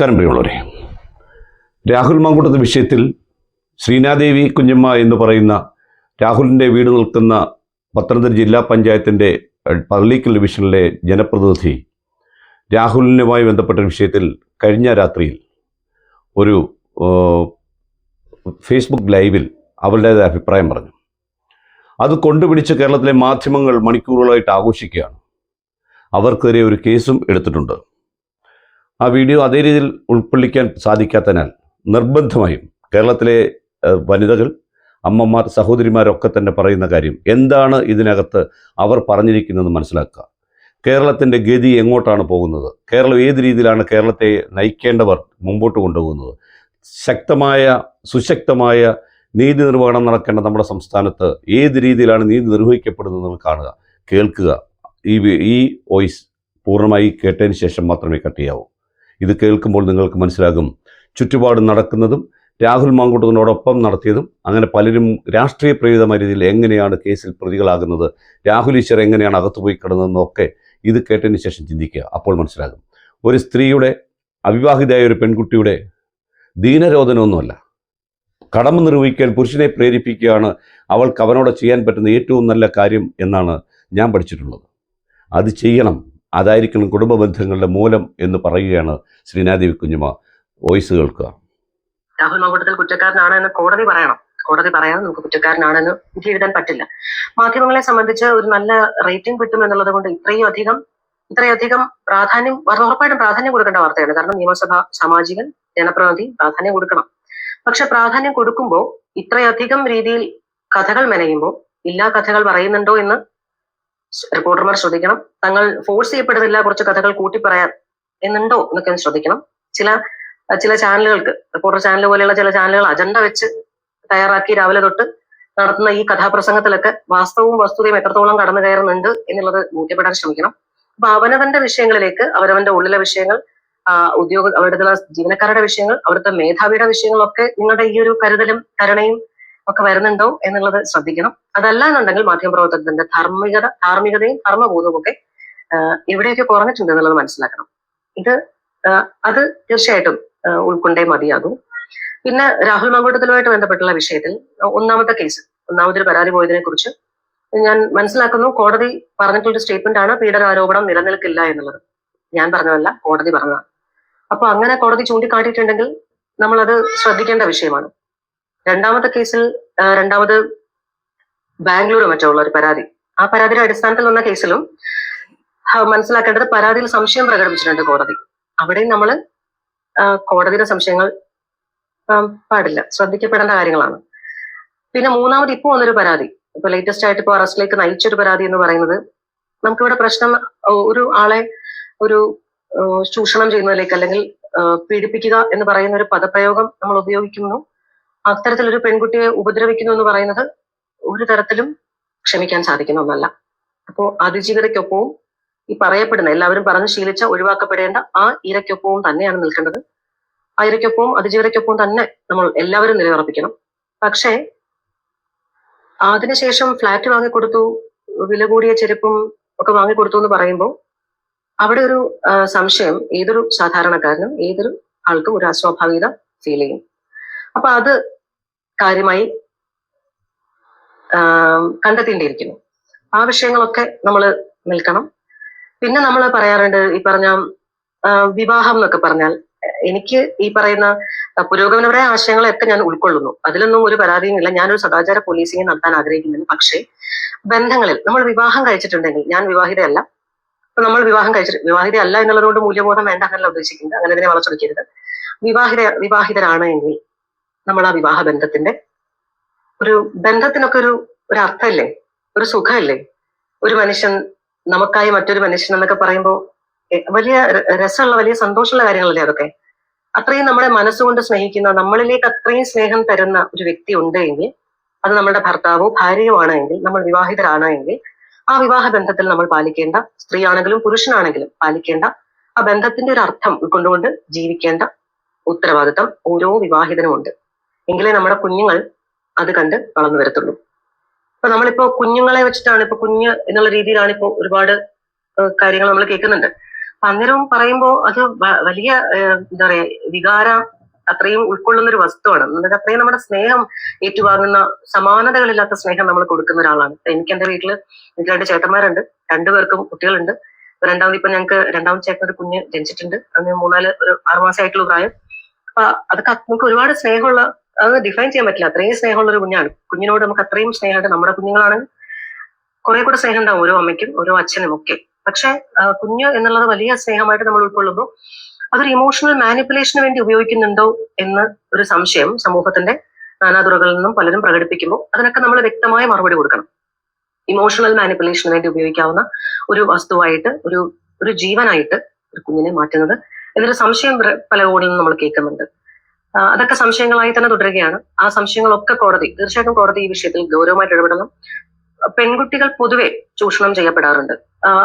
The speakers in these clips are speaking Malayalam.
നമസ്കാരം പ്രിയമുള്ളവരെ. രാഹുൽ മാങ്കൂട്ടത്ത് വിഷയത്തിൽ ശ്രീനാദേവി കുഞ്ഞമ്മ എന്ന് പറയുന്ന രാഹുലിന്റെ വീട് നിൽക്കുന്ന പത്തനംതിട്ട ജില്ലാ പഞ്ചായത്തിന്റെ പള്ളിക്കൽ ഡിവിഷനിലെ ജനപ്രതിനിധി രാഹുലിനുമായി ബന്ധപ്പെട്ട വിഷയത്തിൽ കഴിഞ്ഞ രാത്രിയിൽ ഒരു ഫേസ്ബുക്ക് ലൈവിൽ അവരുടേതായ അഭിപ്രായം പറഞ്ഞു. അത് കൊണ്ടുപിടിച്ച് കേരളത്തിലെ മാധ്യമങ്ങൾ മണിക്കൂറുകളായിട്ട് ആഘോഷിക്കുകയാണ്. അവർക്കെതിരെ ഒരു കേസും എടുത്തിട്ടുണ്ട്. ആ വീഡിയോ അതേ രീതിയിൽ ഉൾക്കൊള്ളിക്കാൻ സാധിക്കാത്തതിനാൽ നിർബന്ധമായും കേരളത്തിലെ വനിതകൾ അമ്മമാർ സഹോദരിമാരൊക്കെ തന്നെ പറയുന്ന കാര്യം എന്താണ് ഇതിനകത്ത് അവർ പറഞ്ഞിരിക്കുന്നത് മനസ്സിലാക്കുക. കേരളത്തിന്റെ ഗതി എങ്ങോട്ടാണ് പോകുന്നത്? കേരളം ഏത് രീതിയിലാണ് കേരളത്തെ നയിക്കേണ്ടവർ മുമ്പോട്ട് കൊണ്ടുപോകുന്നത്? ശക്തമായ സുശക്തമായ നീതി നിർവഹണം നടക്കേണ്ട നമ്മുടെ സംസ്ഥാനത്ത് ഏത് രീതിയിലാണ് നീതി നിർവഹിക്കപ്പെടുന്നത് കാണുക കേൾക്കുക. ഈ ഈ വോയിസ് പൂർണമായി കേട്ടതിന് ശേഷം മാത്രമേ കട്ട് ചെയ്യാവൂ. ഇത് കേൾക്കുമ്പോൾ നിങ്ങൾക്ക് മനസ്സിലാകും. ചുറ്റുപാട് നടക്കുന്നതും രാഹുൽ മാങ്കുട്ടത്തിനോടൊപ്പം നടത്തിയതും അങ്ങനെ പലരും രാഷ്ട്രീയ പ്രേരിതമായ രീതിയിൽ എങ്ങനെയാണ് കേസിൽ പ്രതികളാകുന്നത് രാഹുൽ ഈശ്വർ എങ്ങനെയാണ് അകത്തുപോയി കിടന്നതെന്നൊക്കെ ഇത് കേട്ടതിന് ശേഷം ചിന്തിക്കുക. അപ്പോൾ മനസ്സിലാകും. ഒരു സ്ത്രീയുടെ അവിവാഹിതയായ ഒരു പെൺകുട്ടിയുടെ ദീനരോധനമൊന്നുമല്ല. കടമ നിർവഹിക്കാൻ പുരുഷനെ പ്രേരിപ്പിക്കുകയാണ് അവൾക്ക് അവനോട് ചെയ്യാൻ പറ്റുന്ന ഏറ്റവും നല്ല കാര്യം എന്നാണ് ഞാൻ പഠിച്ചിട്ടുള്ളത്. അത് ചെയ്യണം. അതായിരിക്കണം കുടുംബ ബന്ധങ്ങളുടെ മൂലം എന്ന് പറയുകയാണ് ശ്രീനാദേവി കുഞ്ഞുമ വോയിസ് കേൾക്കുക. രാഹുൽ മാങ്കൂട്ടത്തിൽ കുറ്റക്കാരനാണ് എന്ന് കോടതി പറയണം. കോടതി പറയാതെ നമുക്ക് കുറ്റക്കാരനാണെന്ന് വിധി എഴുതാൻ പറ്റില്ല. മാധ്യമങ്ങളെ സംബന്ധിച്ച് ഒരു നല്ല റേറ്റിംഗ് കിട്ടും എന്നുള്ളത് കൊണ്ട് ഇത്രയും അധികം ഇത്രയധികം പ്രാധാന്യം ഉറപ്പായിട്ടും പ്രാധാന്യം കൊടുക്കേണ്ട വാർത്തയാണ്. കാരണം നിയമസഭ സാമാജികൻ ജനപ്രതിനിധി പ്രാധാന്യം കൊടുക്കണം. പക്ഷെ പ്രാധാന്യം കൊടുക്കുമ്പോൾ ഇത്രയധികം രീതിയിൽ കഥകൾ മെനയുമ്പോൾ ഇല്ലാ കഥകൾ പറയുന്നുണ്ടോ എന്ന് റിപ്പോർട്ടർമാർ ശ്രദ്ധിക്കണം. തങ്ങൾ ഫോഴ്സ് ചെയ്യപ്പെടുന്നില്ല കുറച്ച് കഥകൾ കൂട്ടി പറയാൻ എന്നുണ്ടോ എന്നൊക്കെ ശ്രദ്ധിക്കണം. ചില ചില ചാനലുകൾക്ക് റിപ്പോർട്ടർ ചാനൽ പോലെയുള്ള ചില ചാനലുകൾ അജണ്ട വെച്ച് തയ്യാറാക്കി രാവിലെ തൊട്ട് നടത്തുന്ന ഈ കഥാപ്രസംഗത്തിലൊക്കെ വാസ്തവവും വസ്തുതയും എത്രത്തോളം കടന്നു കയറുന്നുണ്ട് എന്നുള്ളത് ബോധ്യപ്പെടാൻ ശ്രമിക്കണം. അപ്പൊ അവനവന്റെ വിഷയങ്ങളിലേക്ക് അവരവന്റെ ഉള്ളിലെ വിഷയങ്ങൾ ഉദ്യോഗ അവരുടെ ജീവനക്കാരുടെ വിഷയങ്ങൾ അവിടുത്തെ മേധാവിയുടെ വിഷയങ്ങളൊക്കെ നിങ്ങളുടെ ഈ ഒരു കരുതലും കരുണയും ഒക്കെ വരുന്നുണ്ടോ എന്നുള്ളത് ശ്രദ്ധിക്കണം. അതല്ല എന്നുണ്ടെങ്കിൽ മാധ്യമപ്രവർത്തനത്തിന്റെ ധാർമ്മികത ധാർമ്മികതയും ധർമ്മബോധവും ഒക്കെ എവിടെയൊക്കെ കുറഞ്ഞിട്ടുണ്ട് എന്നുള്ളത് മനസ്സിലാക്കണം. ഇത് അത് തീർച്ചയായിട്ടും ഉൾക്കൊണ്ടേ മതിയാകും. പിന്നെ രാഹുൽ മങ്കൂട്ടത്തിലുമായിട്ട് ബന്ധപ്പെട്ടുള്ള വിഷയത്തിൽ ഒന്നാമത്തെ കേസ് ഒന്നാമതൊരു പരാതി പോയതിനെ കുറിച്ച് ഞാൻ മനസ്സിലാക്കുന്നു. കോടതി പറഞ്ഞിട്ടുള്ള സ്റ്റേറ്റ്മെന്റ് ആണ് പീഡനാരോപണം നിലനിൽക്കില്ല എന്നുള്ളത്. ഞാൻ പറഞ്ഞതല്ല കോടതി പറഞ്ഞതാണ്. അപ്പൊ അങ്ങനെ കോടതി ചൂണ്ടിക്കാട്ടിയിട്ടുണ്ടെങ്കിൽ നമ്മൾ അത് ശ്രദ്ധിക്കേണ്ട വിഷയമാണ്. രണ്ടാമത്തെ കേസിൽ രണ്ടാമത് ബാംഗ്ലൂർ മറ്റോ ഒരു പരാതി. ആ പരാതിയുടെ അടിസ്ഥാനത്തിൽ വന്ന കേസിലും മനസ്സിലാക്കേണ്ടത് പരാതിയിൽ സംശയം പ്രകടിപ്പിച്ചിട്ടുണ്ട് കോടതി. അവിടെയും നമ്മൾ കോടതിയുടെ സംശയങ്ങൾ പാടില്ല. ശ്രദ്ധിക്കപ്പെടേണ്ട കാര്യങ്ങളാണ്. പിന്നെ മൂന്നാമത് ഇപ്പോൾ വന്നൊരു പരാതി. ഇപ്പൊ ലേറ്റസ്റ്റ് ആയിട്ട് ഇപ്പോൾ അറസ്റ്റിലേക്ക് നയിച്ചൊരു പരാതി എന്ന് പറയുന്നത് നമുക്കിവിടെ പ്രശ്നം ഒരു ആളെ ഒരു ചൂഷണം ചെയ്യുന്നതിലേക്ക് അല്ലെങ്കിൽ പീഡിപ്പിക്കുക എന്ന് പറയുന്ന ഒരു പദപ്രയോഗം നമ്മൾ ഉപയോഗിക്കുന്നു. അത്തരത്തിലൊരു പെൺകുട്ടിയെ ഉപദ്രവിക്കുന്നു എന്ന് പറയുന്നത് ഒരു തരത്തിലും ക്ഷമിക്കാൻ സാധിക്കുന്ന ഒന്നല്ല. അപ്പോ അതിജീവിതയ്ക്കൊപ്പവും ഈ പറയപ്പെടുന്ന എല്ലാവരും പറഞ്ഞ് ശീലിച്ച ഒഴിവാക്കപ്പെടേണ്ട ആ ഇരയ്ക്കൊപ്പവും തന്നെയാണ് നിൽക്കേണ്ടത്. ആ ഇരയ്ക്കൊപ്പവും അതിജീവിതയ്ക്കൊപ്പവും തന്നെ നമ്മൾ എല്ലാവരും നിലയുറപ്പിക്കണം. പക്ഷേ അതിനുശേഷം ഫ്ലാറ്റ് വാങ്ങിക്കൊടുത്തു വില കൂടിയ ചെരുപ്പും ഒക്കെ വാങ്ങിക്കൊടുത്തു എന്ന് പറയുമ്പോൾ അവിടെ ഒരു സംശയം ഏതൊരു സാധാരണക്കാരനും ഏതൊരു ആൾക്കും ഒരു അസ്വാഭാവികത ഫീൽ ചെയ്യും. അപ്പൊ അത് കാര്യമായി കണ്ടെത്തേണ്ടിയിരിക്കുന്നു. ആ വിഷയങ്ങളൊക്കെ നമ്മൾ നിൽക്കണം. പിന്നെ നമ്മൾ പറയാറുണ്ട് ഈ പറഞ്ഞ വിവാഹം എന്നൊക്കെ പറഞ്ഞാൽ എനിക്ക് ഈ പറയുന്ന പുരോഗമനപരമായ ആശയങ്ങളെയൊക്കെ ഞാൻ ഉൾക്കൊള്ളുന്നു. അതിലൊന്നും ഒരു പരാതിയും ഇല്ല. ഞാനൊരു സദാചാര പോലീസിംഗ് നടത്താൻ ആഗ്രഹിക്കുന്നില്ല. പക്ഷേ ബന്ധങ്ങളിൽ നമ്മൾ വിവാഹം കഴിച്ചിട്ടുണ്ടെങ്കിൽ ഞാൻ വിവാഹിതയല്ല. അപ്പൊ നമ്മൾ വിവാഹം കഴിച്ചിട്ട് വിവാഹിതയല്ല എന്നുള്ളതുകൊണ്ട് എന്നുള്ളത് കൊണ്ട് മൂല്യബോധം വേണ്ട എന്നല്ല ഉദ്ദേശിക്കുന്നത്. അങ്ങനെ ഇതിനെ വളച്ചൊടിക്കരുത്. വിവാഹിത വിവാഹിതരാണ് എങ്കിൽ നമ്മൾ ആ വിവാഹ ബന്ധത്തിന്റെ ഒരു ബന്ധത്തിനൊക്കെ ഒരു ഒരു അർത്ഥമല്ലേ ഒരു സുഖമല്ലേ ഒരു മനുഷ്യൻ നമുക്കായി മറ്റൊരു മനുഷ്യൻ എന്നൊക്കെ പറയുമ്പോൾ വലിയ രസമുള്ള വലിയ സന്തോഷമുള്ള കാര്യങ്ങളല്ലേ അതൊക്കെ? അത്രയും നമ്മളെ മനസ്സുകൊണ്ട് സ്നേഹിക്കുന്ന നമ്മളിലേക്ക് അത്രയും സ്നേഹം തരുന്ന ഒരു വ്യക്തി ഉണ്ട് എങ്കിൽ അത് നമ്മുടെ ഭർത്താവോ ഭാര്യയോ ആണ് എങ്കിൽ നമ്മൾ വിവാഹിതരാണ് എങ്കിൽ ആ വിവാഹ ബന്ധത്തിൽ നമ്മൾ പാലിക്കേണ്ട സ്ത്രീയാണെങ്കിലും പുരുഷനാണെങ്കിലും പാലിക്കേണ്ട ആ ബന്ധത്തിന്റെ ഒരു അർത്ഥം ഉൾക്കൊണ്ടുകൊണ്ട് ജീവിക്കേണ്ട ഉത്തരവാദിത്തം ഓരോ വിവാഹിതനും ഉണ്ട് എങ്കിലേ നമ്മുടെ കുഞ്ഞുങ്ങൾ അത് കണ്ട് വളർന്നു വരത്തുള്ളൂ. അപ്പൊ നമ്മളിപ്പോ കുഞ്ഞുങ്ങളെ വെച്ചിട്ടാണ് ഇപ്പൊ കുഞ്ഞ് എന്നുള്ള രീതിയിലാണ് ഇപ്പോ ഒരുപാട് കാര്യങ്ങൾ നമ്മൾ കേൾക്കുന്നുണ്ട്. അപ്പൊ അന്നേരം പറയുമ്പോൾ അത് വലിയ എന്താ പറയാ വികാര അത്രയും ഉൾക്കൊള്ളുന്ന ഒരു വസ്തുവാണ്. എന്നിട്ട് അത്രയും നമ്മുടെ സ്നേഹം ഏറ്റുവാങ്ങുന്ന സമാനതകളില്ലാത്ത സ്നേഹം നമ്മൾ കൊടുക്കുന്ന ഒരാളാണ്. എനിക്ക് എന്റെ വീട്ടിൽ എനിക്ക് രണ്ട് ചേട്ടന്മാരുണ്ട് രണ്ടുപേർക്കും കുട്ടികളുണ്ട് രണ്ടാമത് ഇപ്പൊ ഞങ്ങൾക്ക് രണ്ടാമത് ചേട്ടൻ ഒരു കുഞ്ഞ് ജനിച്ചിട്ടുണ്ട്. അങ്ങനെ മൂന്നാൽ ഒരു ആറുമാസമായിട്ടുള്ള പ്രായം. അപ്പൊ അതൊക്കെ നമുക്ക് ഒരുപാട് സ്നേഹമുള്ള അത് ഡിഫൈൻ ചെയ്യാൻ പറ്റില്ല. അത്രയും സ്നേഹമുള്ള ഒരു കുഞ്ഞാണ്. കുഞ്ഞിനോട് നമുക്ക് അത്രയും സ്നേഹമുണ്ട്. നമ്മുടെ കുഞ്ഞുങ്ങളാണെങ്കിൽ കുറെ കൂടെ സ്നേഹം ഉണ്ടാവും ഓരോ അമ്മയ്ക്കും ഓരോ അച്ഛനും ഒക്കെ. പക്ഷെ കുഞ്ഞു എന്നുള്ളത് വലിയ സ്നേഹമായിട്ട് നമ്മൾ ഉൾക്കൊള്ളുമ്പോൾ അതൊരു ഇമോഷണൽ മാനിപ്പുലേഷന് വേണ്ടി ഉപയോഗിക്കുന്നുണ്ടോ എന്ന് ഒരു സംശയം സമൂഹത്തിന്റെ നാനാതുറകളിൽ നിന്നും പലരും പ്രകടിപ്പിക്കുമ്പോൾ അതിനൊക്കെ നമ്മൾ വ്യക്തമായ മറുപടി കൊടുക്കണം. ഇമോഷണൽ മാനിപ്പുലേഷന് വേണ്ടി ഉപയോഗിക്കാവുന്ന ഒരു വസ്തുവായിട്ട് ഒരു ഒരു ജീവനായിട്ട് ഒരു കുഞ്ഞിനെ മാറ്റുന്നത്. എന്നൊരു സംശയം പല കോണിൽ നമ്മൾ കേൾക്കുന്നുണ്ട്. അതൊക്കെ സംശയങ്ങളായി തന്നെ തുടരുകയാണ്. ആ സംശയങ്ങളൊക്കെ കോടതി തീർച്ചയായിട്ടും കോടതി ഈ വിഷയത്തിൽ ഗൗരവമായിട്ട് ഇടപെടണം. പെൺകുട്ടികൾ പൊതുവെ ചൂഷണം ചെയ്യപ്പെടാറുണ്ട്.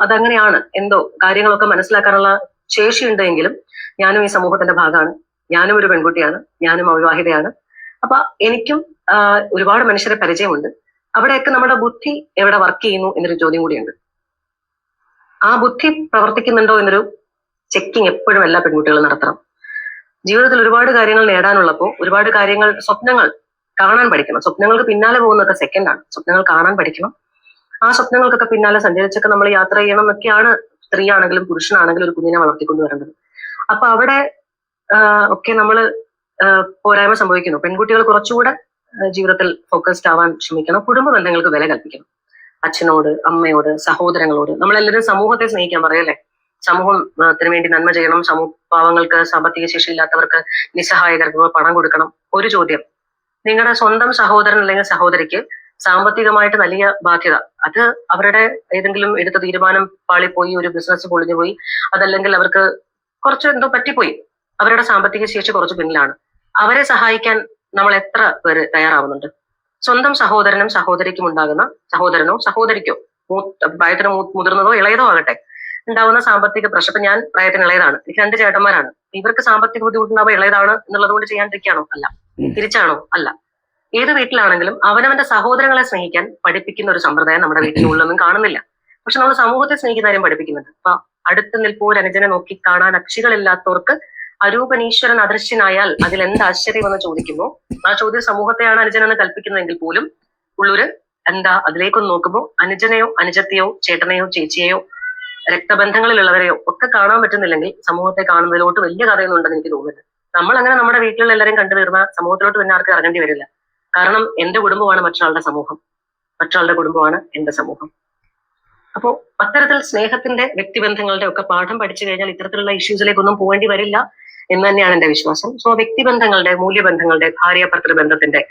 അതങ്ങനെയാണ് എന്തോ കാര്യങ്ങളൊക്കെ മനസ്സിലാക്കാനുള്ള ശേഷിയുണ്ടെങ്കിലും ഞാനും ഈ സമൂഹത്തിന്റെ ഭാഗമാണ്. ഞാനും ഒരു പെൺകുട്ടിയാണ് ഞാനും അവിവാഹിതയാണ്. അപ്പൊ എനിക്കും ഒരുപാട് മനുഷ്യരെ പരിചയമുണ്ട്. അവിടെയൊക്കെ നമ്മുടെ ബുദ്ധി എവിടെ വർക്ക് ചെയ്യുന്നു എന്നൊരു ചോദ്യം കൂടിയുണ്ട്. ആ ബുദ്ധി പ്രവർത്തിക്കുന്നുണ്ടോ എന്നൊരു ചെക്കിങ് എപ്പോഴും എല്ലാ പെൺകുട്ടികളും നടത്തണം. ജീവിതത്തിൽ ഒരുപാട് കാര്യങ്ങൾ നേടാനുള്ളപ്പോൾ ഒരുപാട് കാര്യങ്ങൾ സ്വപ്നങ്ങൾ കാണാൻ പഠിക്കണം. സ്വപ്നങ്ങൾക്ക് പിന്നാലെ പോകുന്നതൊക്കെ സെക്കൻഡാണ് സ്വപ്നങ്ങൾ കാണാൻ പഠിക്കണം. ആ സ്വപ്നങ്ങൾക്കൊക്കെ പിന്നാലെ സഞ്ചരിച്ചൊക്കെ നമ്മൾ യാത്ര ചെയ്യണം എന്നൊക്കെയാണ് സ്ത്രീയാണെങ്കിലും പുരുഷനാണെങ്കിലും ഒരു കുഞ്ഞിനെ വളർത്തിക്കൊണ്ട് വരേണ്ടത്. അപ്പൊ അവിടെ ഒക്കെ നമ്മൾ പോരായ്മ സംഭവിക്കുന്നു. പെൺകുട്ടികൾ കുറച്ചുകൂടെ ജീവിതത്തിൽ ഫോക്കസ്ഡ് ആവാൻ ശ്രമിക്കണം. കുടുംബ ബന്ധങ്ങൾക്ക് വില കൽപ്പിക്കണം. അച്ഛനോട് അമ്മയോട് സഹോദരങ്ങളോട്. നമ്മളെല്ലാവരും സമൂഹത്തെ സ്നേഹിക്കാൻ പറയല്ലേ സമൂഹത്തിന് വേണ്ടി നന്മ ചെയ്യണം. സമൂഹ പാവങ്ങൾക്ക് സാമ്പത്തിക ശേഷി ഇല്ലാത്തവർക്ക് നിസ്സഹായകർക്ക് പണം കൊടുക്കണം. ഒരു ചോദ്യം. നിങ്ങളുടെ സ്വന്തം സഹോദരൻ അല്ലെങ്കിൽ സഹോദരിക്ക് സാമ്പത്തികമായിട്ട് വലിയ ബാധ്യത. അത് അവരുടെ ഏതെങ്കിലും എടുത്ത തീരുമാനം പാളിപ്പോയി ഒരു ബിസിനസ് പൊളിഞ്ഞു പോയി അതല്ലെങ്കിൽ അവർക്ക് കുറച്ച് എന്തോ പറ്റിപ്പോയി. അവരുടെ സാമ്പത്തിക ശേഷി കുറച്ച് പിന്നിലാണ്. അവരെ സഹായിക്കാൻ നമ്മൾ എത്ര പേര് തയ്യാറാവുന്നുണ്ട്? സ്വന്തം സഹോദരനും സഹോദരിക്കും ഉണ്ടാകുന്ന സഹോദരനോ സഹോദരിക്കോ പ്രായത്തിന് മുതിർന്നതോ ഇളയതോ ആകട്ടെ. ഉണ്ടാവുന്ന സാമ്പത്തിക പ്രശ്നം ഇപ്പൊ ഞാൻ പ്രായത്തിന് ഇളയതാണ്. എനിക്ക് രണ്ട് ചേട്ടന്മാരാണ്. ഇവർക്ക് സാമ്പത്തിക ബുദ്ധിമുട്ടുണ്ടാവുക ഇളയതാണ് എന്നുള്ളത് കൊണ്ട് ചെയ്യാണ്ടിരിക്കുകയാണോ? അല്ല. തിരിച്ചാണോ? അല്ല. ഏത് വീട്ടിലാണെങ്കിലും അവനവന്റെ സഹോദരങ്ങളെ സ്നേഹിക്കാൻ പഠിപ്പിക്കുന്ന ഒരു സമ്പ്രദായം നമ്മുടെ വീട്ടിനുള്ളൊന്നും കാണുന്നില്ല. പക്ഷെ നമ്മൾ സമൂഹത്തെ സ്നേഹിക്കുന്ന കാര്യം പഠിപ്പിക്കുന്നുണ്ട്. അപ്പൊ അടുത്ത് നിൽപ്പോ ഒരു അനുജനെ നോക്കി കാണാൻ അക്ഷികളില്ലാത്തവർക്ക് അരൂപനീശ്വരൻ അദൃശ്യനായാൽ അതിൽ എന്ത് ആശ്ചര്യമെന്ന് ചോദിക്കുമ്പോൾ ആ ചോദ്യം സമൂഹത്തെയാണ് അനുജനെന്ന് കൽപ്പിക്കുന്നതെങ്കിൽ പോലും ഉള്ളൊരു എന്താ അതിലേക്കൊന്ന് നോക്കുമ്പോൾ അനുജനെയോ അനുജത്തെയോ ചേട്ടനെയോ ചേച്ചിയെയോ രക്തബന്ധങ്ങളിലുള്ളവരെയോ ഒക്കെ കാണാൻ പറ്റുന്നില്ലെങ്കിൽ സമൂഹത്തെ കാണുന്നതിലോട്ട് വലിയ കഥയൊന്നും ഉണ്ടെന്ന് എനിക്ക് തോന്നുന്നില്ല. നമ്മൾ അങ്ങനെ നമ്മുടെ വീട്ടിലുള്ള എല്ലാവരും കണ്ടു തീർന്ന സമൂഹത്തിലോട്ട് പിന്നെ ആർക്കും ഇറങ്ങേണ്ടി വരില്ല. കാരണം എന്റെ കുടുംബമാണ് മറ്റൊരാളുടെ സമൂഹം. മറ്റൊരാളുടെ കുടുംബമാണ് എന്റെ സമൂഹം. അപ്പോ അത്തരത്തിൽ സ്നേഹത്തിന്റെ വ്യക്തിബന്ധങ്ങളുടെ ഒക്കെ പാഠം പഠിച്ചു കഴിഞ്ഞാൽ ഇത്തരത്തിലുള്ള ഇഷ്യൂസിലേക്കൊന്നും പോകേണ്ടി വരില്ല എന്ന് തന്നെയാണ് എന്റെ വിശ്വാസം. സോ വ്യക്തിബന്ധങ്ങളുടെ മൂല്യബന്ധങ്ങളുടെ ഭാര്യ ഭർത്തൃ ബന്ധത്തിന്റെ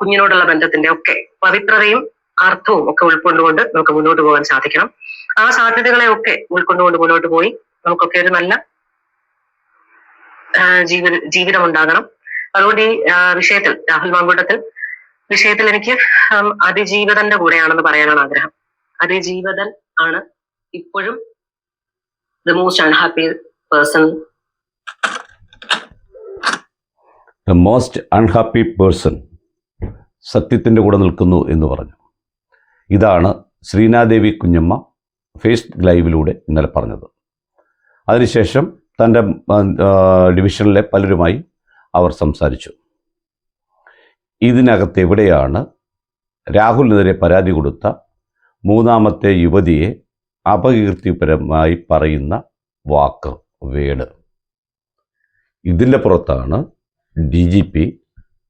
കുഞ്ഞിനോടുള്ള ബന്ധത്തിന്റെ ഒക്കെ പവിത്രതയും അർത്ഥവും ഒക്കെ ഉൾക്കൊണ്ടുകൊണ്ട് നമുക്ക് മുന്നോട്ട് പോകാൻ സാധിക്കണം. ആ സാധ്യതകളെ ഒക്കെ ഉൾക്കൊണ്ടുകൊണ്ട് മുന്നോട്ട് പോയി നമുക്കൊക്കെ ഒരു നല്ല ജീവിത ജീവിതം ഉണ്ടാകണം അതുകൊണ്ട് ഈ വിഷയത്തിൽ രാഹുൽ മാങ്കൂട്ടത്തിൽ വിഷയത്തിൽ എനിക്ക് അതിജീവിതന്റെ കൂടെയാണെന്ന് പറയാനാണ് ആഗ്രഹം. അതിജീവിതൻ ആണ് ഇപ്പോഴും the most unhappy person the most unhappy person സത്യത്തിന്റെ കൂടെ നിൽക്കുന്നു എന്ന് പറഞ്ഞു. ഇതാണ് ശ്രീനാദേവി കുഞ്ഞമ്മ ഫേസ് ലൈവിലൂടെ ഇന്നലെ പറഞ്ഞത്. അതിനുശേഷം തന്റെ ഡിവിഷനിലെ പലരുമായി അവർ സംസാരിച്ചു. ഇതിനകത്ത് എവിടെയാണ് രാഹുലിനെതിരെ പരാതി കൊടുത്ത മൂന്നാമത്തെ യുവതിയെ അപകീർത്തിപരമായി പറയുന്ന വാക്ക് വേട്? ഇതിന്റെ പുറത്താണ് ഡി ജി പി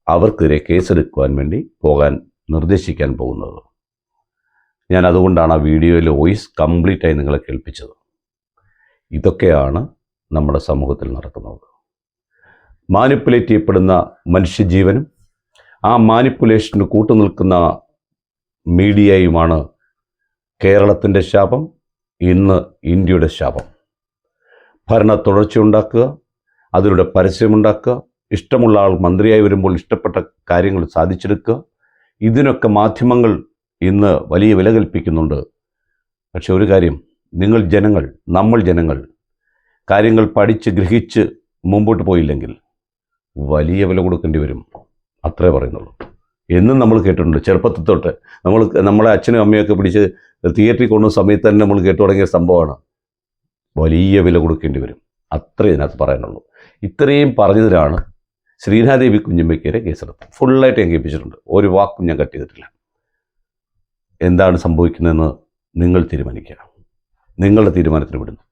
അവർക്കെതിരെ കേസെടുക്കുവാൻ വേണ്ടി പോകാൻ നിർദ്ദേശിക്കാൻ പോകുന്നത്. ഞാൻ അതുകൊണ്ടാണ് ആ വീഡിയോയിലെ വോയിസ് കംപ്ലീറ്റായി നിങ്ങളെ കേൾപ്പിച്ചത്. ഇതൊക്കെയാണ് നമ്മുടെ സമൂഹത്തിൽ നടക്കുന്നത്. മാനിപ്പുലേറ്റ് ചെയ്യപ്പെടുന്ന മനുഷ്യജീവനും ആ മാനിപ്പുലേഷന് കൂട്ടുനിൽക്കുന്ന മീഡിയയുമാണ് കേരളത്തിന്റെ ശാപം ഇന്ന് ഇന്ത്യയുടെ ശാപം. ഭരണ തുടർച്ചയുണ്ടാക്കുക അതിലൂടെ പരസ്യമുണ്ടാക്കുക ഇഷ്ടമുള്ള ആൾ മന്ത്രിയായി വരുമ്പോൾ ഇഷ്ടപ്പെട്ട കാര്യങ്ങൾ സാധിച്ചെടുക്കുക ഇതിനൊക്കെ മാധ്യമങ്ങൾ ഇന്ന് വലിയ വില കൽപ്പിക്കുന്നുണ്ട്. പക്ഷെ ഒരു കാര്യം നിങ്ങൾ ജനങ്ങൾ നമ്മൾ ജനങ്ങൾ കാര്യങ്ങൾ പഠിച്ച് ഗ്രഹിച്ച് മുമ്പോട്ട് പോയില്ലെങ്കിൽ വലിയ വില കൊടുക്കേണ്ടി വരും. അത്രേ പറയുന്നുള്ളൂ. എന്നും നമ്മൾ കേട്ടിട്ടുണ്ട്. ചെറുപ്പത്തിൽ തൊട്ട് നമ്മൾ നമ്മളെ അച്ഛനും അമ്മയൊക്കെ പിടിച്ച് തിയേറ്ററിൽ കൊണ്ടുവന്ന സമയത്ത് തന്നെ നമ്മൾ കേട്ടു തുടങ്ങിയ സംഭവമാണ്. വലിയ വില കൊടുക്കേണ്ടി വരും. അത്രേ ഇതിനകത്ത് പറയാനുള്ളൂ. ഇത്രയും പറഞ്ഞതിനാണ് ശ്രീനാദേവി കുഞ്ഞമ്മയ്ക്കെതിരെ കേസെടുത്തത്. ഫുള്ളായിട്ട് ഞാൻ കേൾപ്പിച്ചിട്ടുണ്ട്. ഒരു വാക്കും ഞാൻ കട്ട് ചെയ്തിട്ടില്ല. എന്താണ് സംഭവിക്കുന്നതെന്ന് നിങ്ങൾ തീരുമാനിക്കുക. നിങ്ങളുടെ തീരുമാനത്തിന് വിടുന്നു.